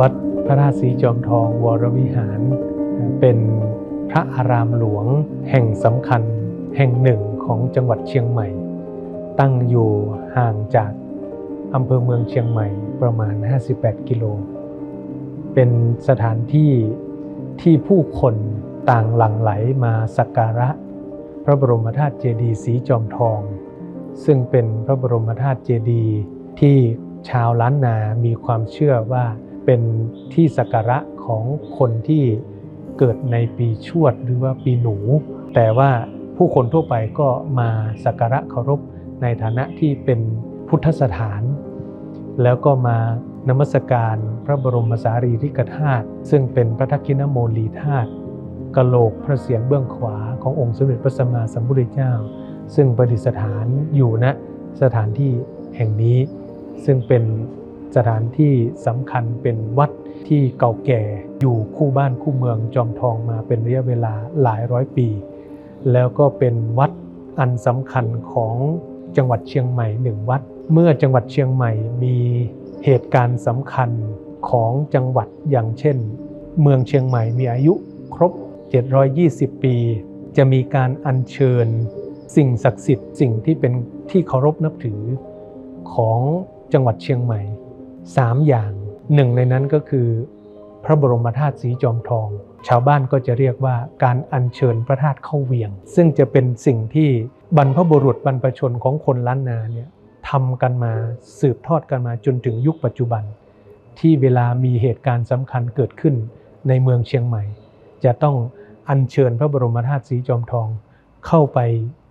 วัดพระธาตุสีจอมทองวรวิหาร เป็นพระอารามหลวงแห่งสำคัญแห่งหนึ่งของจังหวัดเชียงใหม่ ตั้งอยู่ห่างจากอำเภอเมืองเชียงใหม่ประมาณ 58 กิโล เป็นสถานที่ที่ผู้คนต่างหลั่งไหลมาสักการะ พระบรมธาตุเจดีย์สีจอมทอง ซึ่งเป็นพระบรมธาตุเจดีย์ที่ชาวล้านนามีความเชื่อว่า เป็นที่สักการะของคนที่เกิดในปีชวดหรือว่าปีหนู แต่ว่าผู้คนทั่วไปก็มาสักการะเคารพในฐานะที่เป็นพุทธสถาน แล้วก็มานมัสการพระบรมสารีริกธาตุซึ่งเป็นพระทักขิณโมลีธาตุกะโหลกพระเศียรเบื้องขวาขององค์สมเด็จพระสัมมาสัมพุทธเจ้า ซึ่งประดิษฐานอยู่ณสถานที่แห่งนี้ ซึ่งเป็น สถานที่สำคัญเป็นวัดที่เก่าแก่อยู่คู่บ้านคู่เมืองจอมทองมาเป็นระยะเวลาหลายร้อยปี แล้วก็เป็นวัดอันสำคัญของจังหวัดเชียงใหม่หนึ่งวัด เมื่อจังหวัดเชียงใหม่มีเหตุการณ์สำคัญของจังหวัดอย่างเช่น เมืองเชียงใหม่มีอายุครบ 720 ปี จะมีการอัญเชิญ สิ่งศักดิ์สิทธิ์สิ่งที่เป็นที่เคารพนับถือของจังหวัดเชียงใหม่ 3 อย่างหนึ่งในนั้นก็คือ พระบรมธาตุสีจอมทอง ชาวบ้านก็จะเรียกว่าการอัญเชิญพระธาตุเข้าเวียง ซึ่งจะเป็นสิ่งที่บรรพบุรุษบรรพชนของคนล้านนาเนี่ยทำกันมาสืบทอดกันมาจนถึงยุคปัจจุบัน ที่เวลามีเหตุการณ์สำคัญเกิดขึ้นในเมืองเชียงใหม่ จะต้องอัญเชิญพระบรมธาตุสีจอมทอง เข้าไป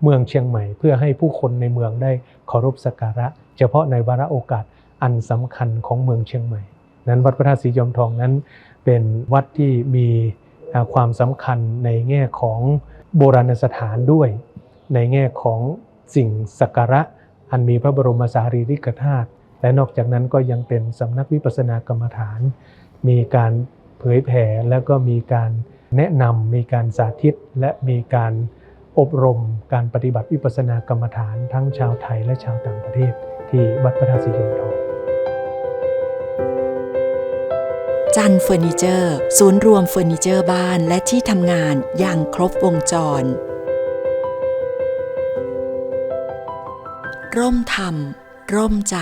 เมืองเชียงใหม่ เพื่อให้ผู้คนในเมืองได้เคารพสักการะ เฉพาะในวาระโอกาส อันสำคัญของเมืองเชียงใหม่ นั้นวัดพระธาตุสีจอมทองนั้น เป็นวัดที่มีความสำคัญในแง่ของโบราณสถานด้วย ในแง่ของสิ่งสักการะอันมีพระบรมสารีริกธาตุและนอกจากนั้นก็ยังเป็นสำนักวิปัสสนากรรมฐาน มีการเผยแผ่แล้วก็มีการแนะนำมีการสาธิตและมีการอบรมการปฏิบัติวิปัสสนากรรมฐานทั้งชาวไทยและชาวต่างประเทศที่วัดพระธาตุสีจอมทอง จันเฟอร์นิเจอร์ ศูนย์รวมเฟอร์นิเจอร์บ้านและที่ทำงานอย่างครบวงจร ร่มธรรม ร่มใจ